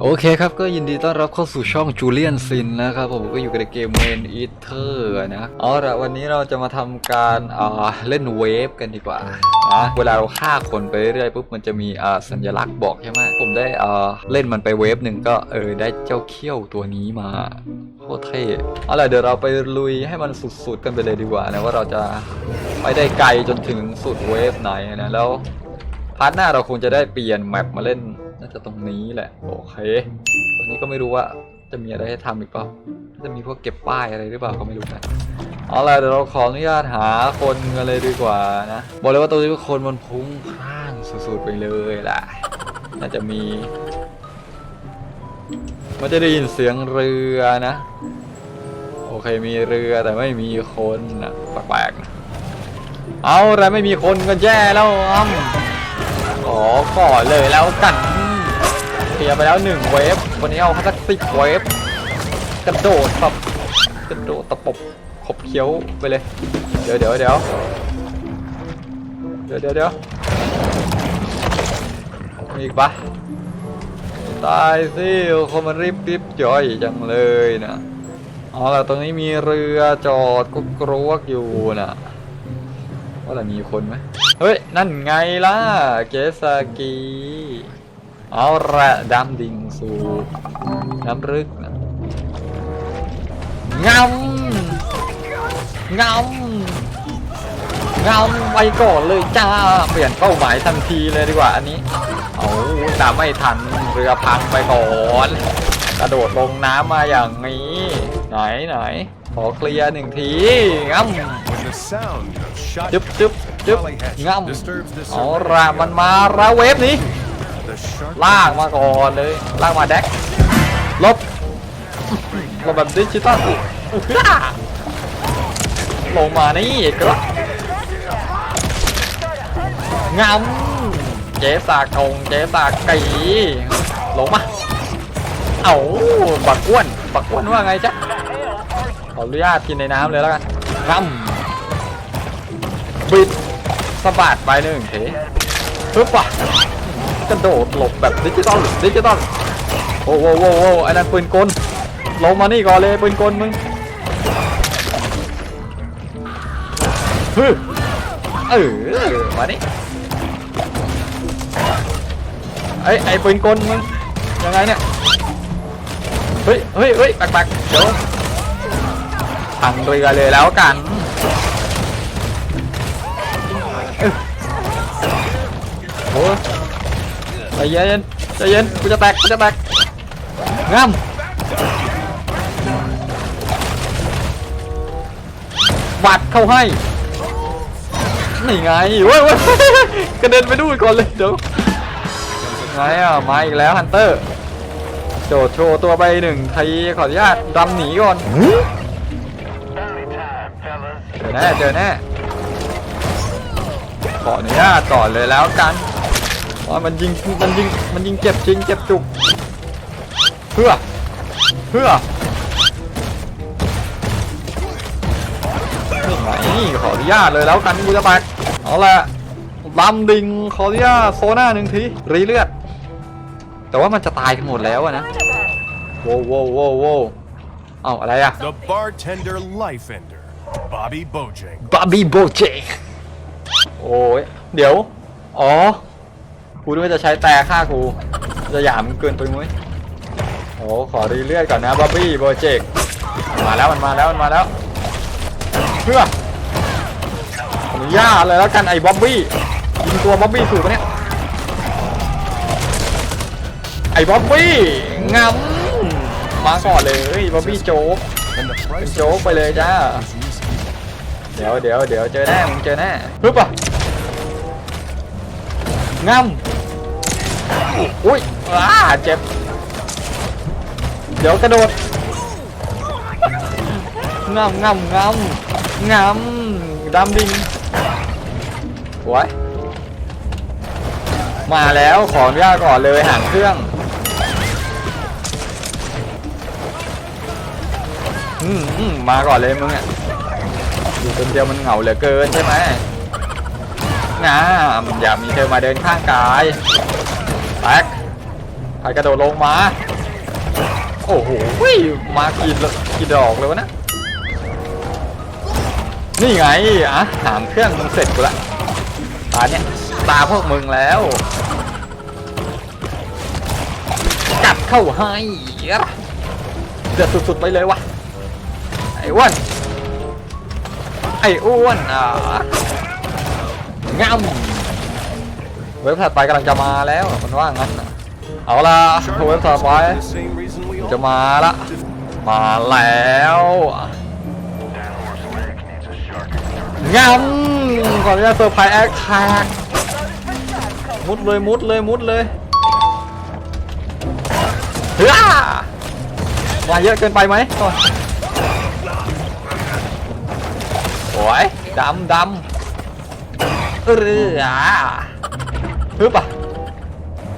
โอเคครับ ก็ยินดีต้อนรับเข้าสู่ช่องจูเลียนซินนะครับผมก็อยู่กับเกมเมนอีเทอร์นะเอาละวันนี้เราจะมาทำการอ่าเล่นเวฟกันดีกว่านะเวลาเราฆ่าคนไปเรื่อยๆปุ๊บมันจะมีอ่าสัญลักษณ์บอกใช่ไหมผมได้อ่าเล่นมันไปเวฟหนึ่งก็เออได้เจ้าเขี้ยวตัวนี้มาโคตรเท่เอาละเดี๋ยวเราไปลุยให้มันสุดๆกันไปเลยดีกว่านะว่าเราจะไปได้ไกลจนถึงสุดเวฟไหนนะแล้วพาร์ทหน้าเราคงจะได้เปลี่ยนแมปมาเล่น น่าจะตรงนี้แหละ โอเคตอนนี้ก็ไม่รู้ว่าจะมีอะไรให้ทำอีกเปล่าจะมีพวกเก็บป้ายอะไรหรือเปล่าก็ไม่รู้นะเอาล่ะเดี๋ยวเราขออนุญาตหาคนกันเลยดีกว่านะบอกเลยว่าตัวนี้เป็นคนมันพุ่งพล่านสุดๆไปเลยแหละน่าจะมี มันจะได้ยินเสียงเรือนะ โอเคมีเรือแต่ไม่มีคนนะแปลกๆนะเอาแต่ไม่มีคนก็แย่แล้วอ้ำขอก่อนเลยแล้วกัน เคลียร์ไปแล้วหนึ่งเวฟวันนี้เอาสักสิบเวฟกระโดดแบบกระโดดตะปบขบเคี้ยวไปเลย เดี๋ยวเดี๋ยวเดี๋ยวเดี๋ยวเดี๋ยวเดี๋ยวมีอีกปะตายสิคนมันรีบรีบย่อยจังเลยนะเอาล่ะตรงนี้มีเรือจอดกุกกรวกอยู่นะว่าแต่มีคนไหมเฮ้ย นั่นไงล่ะ เกสากี เอาละดำดิ่งสู่น้ำรึกนะงำงำงำไปก่อนเลยจ้า เปลี่ยนเป้าหมายทันทีเลยดีกว่าอันนี้เอาตามไม่ทันเรือพังไปก่อนกระโดดลงน้ำมาอย่างนี้ ไหนไหนขอเคลียร์หนึ่งทีงำ When the sound of shot จึ๊บจึ๊บจึ๊บ volley head ง่ disturbs the ำเอา survey, ละมันมาแล้วเวฟนี้ the sharp ลากมาก่อนเลยลากมาแดกลบลบแบบดิจิตอลลงมานี่กระงำเจสากงเจสากีลงมาเอาบักอ้วนบักอ้วนว่าไงจ๊ะขออนุญาตกินในน้ำเลยแล้วกันงำบิดสะบัดไปหนึ่งทีปึ๊บปะ กระโดดหลบแบบดิจิตอลดิจิตอลโอ้โหโอ้โหไอ้นั่นปืนกลลงมานี่ก่อนเลยปืนกลมึงฮึเออมานี่ไอ้ไอ้ปืนกลมึงยังไงเนี่ยเฮ้ยเฮ้ยเฮ้ยแปลกๆเดี๋ยวพังเรือเลยแล้วกันโอ้ เย็นใจเย็นกูจะแตกกูจะแตกงามบัดเข้าให้นี่ไงเว้ยเว้ยกระเด็นไปดูก่อนเลยเดี๋ยวไงอะมาอีกแล้วฮันเตอร์โจดโชว์ตัวไปหนึ่งทีขออนุญาตดำหนีก่อนเจอแน่เจอแน่ขออนุญาตก่อนเลยแล้วกัน ว่ามันยิงมันยิงมันยิงเจ็บจริงเจ็บจุกเพื่อเพื่อนี่ไงขออนุญาตเลยแล้วกันกูจะแตกเอาละลำดิงขออนุญาตโซน่าหนึ่งทีรีเลือด แต่ว่ามันจะตายกันหมดแล้วอะนะโว้วโว้วโว้วโว้วเอาอะไรอะ the bartender life ender, Bobby Bojang. บ o บบี้โบเจโอ้ยเดี๋ยว อ๋อ กูนึกว่จะใช้แต่ฆ่ากู จะหยามเกินไปมั้ยโอ้ขอรีเลือดก่อนนะบ๊อบบี้โบเจกมาแล้วมันมาแล้วมันมาแล้วเพื่ออนุญาตเลยแล้วกันไอ้บ๊อบบี้ยิงตัวบ๊อบบี้ถูกปะเนี่ยไอ้บ๊อบบี้งำมาก่อนเลยบ๊อบบี้โจ๊กโจ๊กไปเลยจ้าเดี๋ยวเดี๋ยวเดี๋ยวเจอแน่มึงเจอแน่ปึ๊บอะง่ำ อุ้ยอ้าเจ็บ เดี๋ยวกระโดดง่ำง่ำง่ำง่ำดำดิงไว้มาแล้วขออนุญาตก่อนเลยห่างเครื่องอืมอืมมาก่อนเลยมึงอะอยู่คนเดียวมันเหงาเหลือเกินใช่ไหมงามอย่ามีเธอมาเดินข้างกายแตกรกระโดดลงมา โอ้โหมากี่ดกี่ดอกเลยวะนะ นี่ไงอะหามเครื่องมึงเสร็จกูละ ตาเนี่ยตาพวกมึงแล้วจัดเข้าให้เดือดสุดๆไปเลยวะ ไอ้อ้วน ไอ้อ้วนอะง่ำ เว็บถัดไปกำลังจะมาแล้วมันว่างั้นเอาละเว็บถัดไปจะมาละมาแล้วงำก่อนจะเซอร์ไพรส์แอคแท็กมุดเลยมุดเลยมุดเลยเฮ้ยมาเยอะเกินไปไหมก่อนโอ้ยดำดำเอออะ ฮึบอะ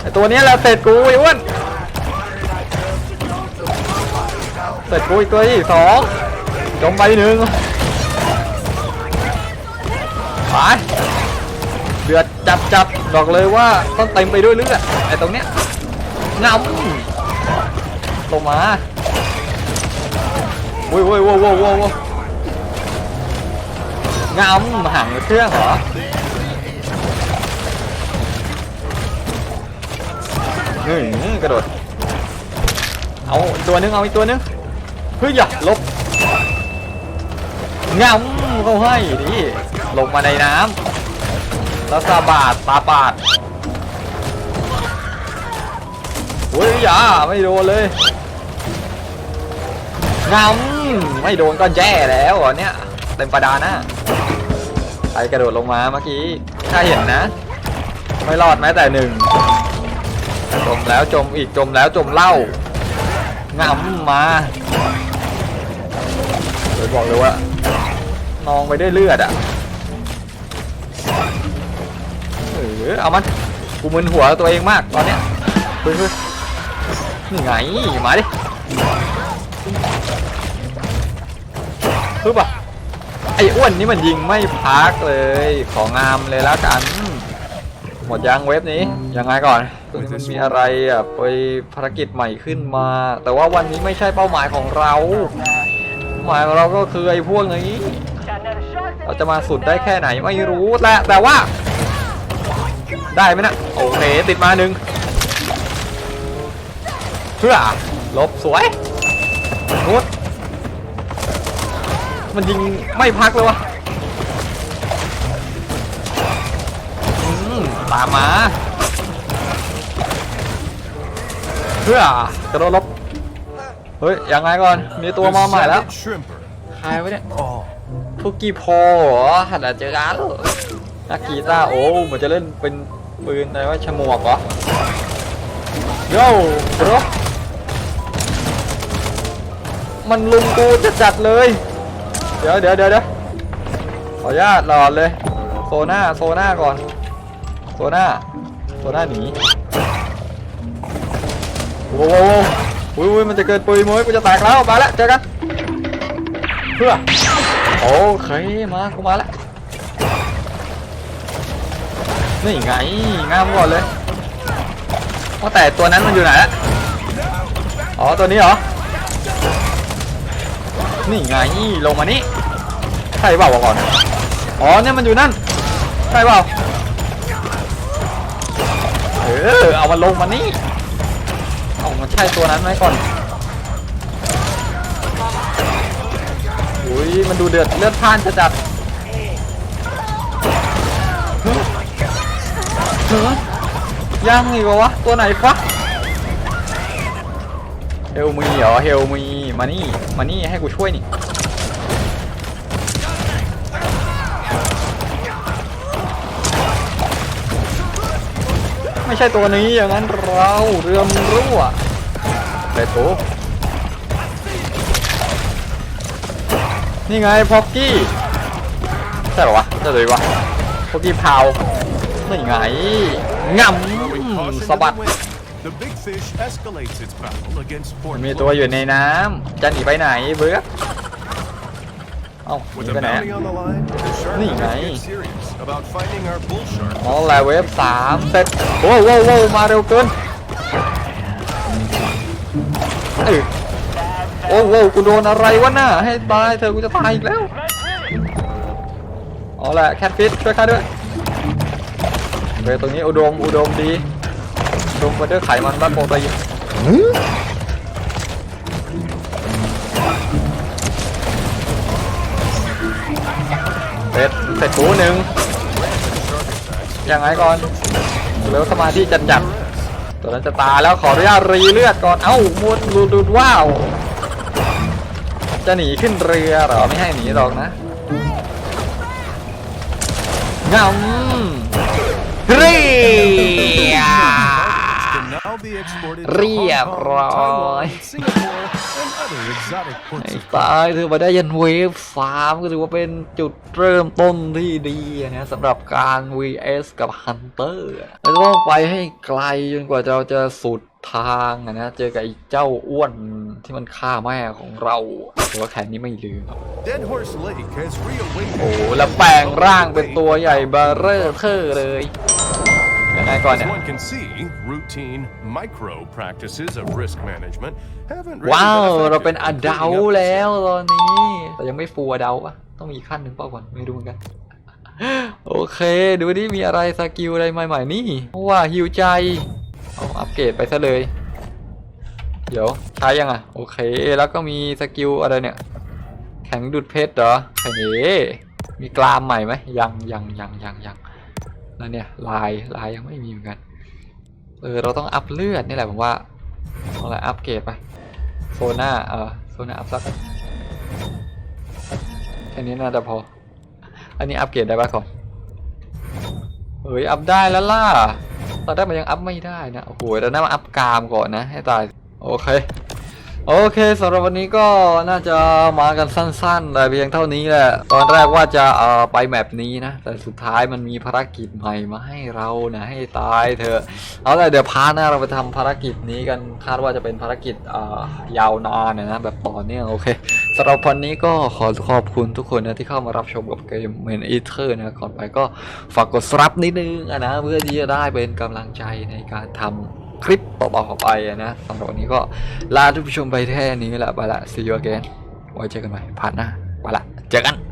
ไอตัวนี้แหล้วเสร็จกูไอ้อ้วนเสร็จกูอีกตัวที่สองจมไปหนึ่งไปเดือดจับจับบอกเลยว่าต้องเต็มไปด้วยเลือดไอตรงเนี้ยงำลงมาโว้ยโว้ยโว้ยโว้ยโว้ยโว้ยงำห่างเครื่องเหรอ นี่กระโดด เอาอีกตัวนึงเอาอีกตัวนึงเฮ้ยอย่าลบงำเขาให้ดิลงมาในน้ำแล้วซาบาดตาปาดเฮ้ยอย่าไม่โดนเลยงำไม่โดนก็แย่แล้วอะเนี่ยเต็มประดานะใครกระโดดลงมาเมื่อกี้ถ้าเห็นนะ ไม่รอดแม้แต่หนึ่ง จมแล้วจมอีกจมแล้วจมเล่างำมาเลยบอกเลยว่านองไปด้วยเลือดอะเออเอามันกูมึนหัวตัวเองมากตอนเนี้ยเฮ้ยเฮ้ยนี่ไงมาดิปึ๊บอะไอ้อ้วนนี่มันยิงไม่พักเลยของงามเลยแล้วกัน หมดยังเว็บนี้ยังไงก่อน มันมีอะไรอะไปภารกิจใหม่ขึ้นมา แต่ว่าวันนี้ไม่ใช่เป้าหมายของเราเป้าหมายของเราก็คือไอ้พวกนี้เราจะมาสุดได้แค่ไหนไม่รู้แหละแต่ว่า ได้ไหมนะโอเคติดมาหนึ่งเพื่อลบสวยนุดมันยิงไม่พักเลยวะอืมตามมา เพื่อกระโดดลบเฮ้ยยังไงก่อนมีตัวมาใหม่แล้วใครวะเนี่ยทุกกี้พอเหรอหัดเจอกันนักกีตาร์โอ้เหมือนจะเล่นเป็นปืนอะไรว่าฉมวกเหรอโย่บรมันลุมกูจะจัดเลย เดี๋ยวเดี๋ยวเดี๋ยวเดี๋ยวขออนุญาตหลอดเลย โซน่าโซน่าก่อน โซน่าโซน่าหนี โว้วโว้วววอุ้ยอุ้ยมันจะเกิดปุยมุ้ยกูจะแตกแล้วมาแล้วเจอกันเพื่อโอเคมากูมาแล้วนี่ไงงามก่อนเลยว่าแต่ตัวนั้นมันอยู่ไหนละอ๋อตัวนี้เหรอนี่ไงลงมานี่ใช่เปล่าวะก่อนอ๋อเนี่ยมันอยู่นั่นใช่เปล่าเออเอามันลงมานี่ามันใช่ตัวนั้นไหมก่อนอุ้ยมันดูเดือดเลือดพ่านจะจัดเฮ้ยเฮ้ยยังอีกวะตัวไหนฟะเฮลมีเหรอเฮลมีมานี่มานี่ให้กูช่วยนี่ไม่ใช่ตัวนี้อย่างนั้นเราเรือมรั่ว เด็ดโตนี่ไงพ็อกกี้ใช่เหรอวะใช่เลยวะพ็อกกี้พาวนี่ไงง with ำ caution สะ to บัด the wind, the big fish escalates its battle against มัน Fort มีตัวอยู่ Flores. ในน้ำจะหนีไปไหนเบื้อเอ้าห With นี a ไปไหนอะ bounty on the line, the shark นี่ไง hunters get serious about finding our bull shark. อ๋อแลเวฟสามเสร็จโว้วโว้วโว้วมาเร็วเกิน โอ้โหกูโดนอะไรวะน่ะให้ตายเธอะกูจะตายอีกแล้วเอาละแคทฟิชช่วยข้าด้วยเฮ้ยตรงนี้อุดมอุดมดีอุดมไปด้วยไขมันและโปรตีนเป็ดเสร็จกูหนึ่งยังไงก่อนเร็วสมาธิจัดจัดตัวนั้นจะตายแล้วขออนุญาตรีเลือดก่อนเอ้ามุดดูดูว้าว จะหนีขึ้นเรือเหรอไม่ให้หนีหรอกนะงำเรีย Can now be exported to เรียบร้อยตายเธอมาได้ยันเวฟสามก็ถือว่าเป็นจุดเริ่มต้นที่ดีนะสำหรับการ vs กับ Hunter เราจะต้องไปให้ไกลจนกว่าเราจะสุด ทางอะนะเจอกับไอ้เจ้าอ้วนที่มันฆ่าแม่ของเราแต่ว่าแค่นี้ไม่ลืม Dead Horse Lake has โอ้ reawakened. โหแล้วแปลงร่างเป็นตัวใหญ่เบอร์เรอร์เทอร์เลยยังไงก่อน As เนี่ย one can see, routine micro practices of risk management haven't really ว้าว been เราเป็นอ effective ดัล in keeping up แล้วตอนนี้ แต่ยังไม่ฟูอดัลปะต้องมีอีกขั้นหนึ่งเปล่าก่อนไม่รู้เหมือนกันโอเค ดูดิมีอะไรสกิลอะไรใหม่ ๆ นี่ว่าฮิวใจ เอาอัปเกรดไปซะเลย เดี๋ยวใช้ยังอะ โอเค แล้วก็มีสกิลอะไรเนี่ย แข็งดูดเพชรเหรอแข็งเอมีกลามใหม่ไหมยังยังยังยังยังแล้วเนี่ยลายลายยังไม่มีเหมือนกัน เออเราต้องอัพเลือดนี่แหละผมว่าเอาละอัพเกรดไปโซน่าเออโซน่าอัพสักแค่นี้น่าจะพอ อันนี้อัพเกรดได้ปะของเฮ้ยอัพได้แล้วล่ะ อนแรกมันยังอัพไม่ได้นะโอ้โหเราน่ามาอัพกามก่อนนะ ให้ตายโอเคโอเคสำหรับวันนี้ก็น่าจะมากันสั้นๆแต่เพียงเท่านี้แหละตอนแรกว่าจะเอ่อไปแมปนี้นะ แต่สุดท้ายมันมีภารกิจใหม่มาให้เรานะให้ตายเถอะเอาละเดี๋ยวพาร์ทหน้าเราไปทำภารกิจนี้กันคาดว่าจะเป็นภารกิจเอ่อยาวนานนะแบบต่อเนื่องโอเคำหรับวันนี้ก็ขอขอบคุณทุกคนนะที่เข้ามารับชมกับเกมเมนอีเทอร์นะก่อนไปก็ฝากกดซับนิดนึงนะเพื่อที่จะได้เป็นกำลังใจในการทำคลิปต่อๆไปนะสำหรับวันนี้ก็ลาทุกผู้ชมไปแค่นี้แหละไปละ see you again ไว้เจอกันใหม่ผ่านหน้าไปละเจอกัน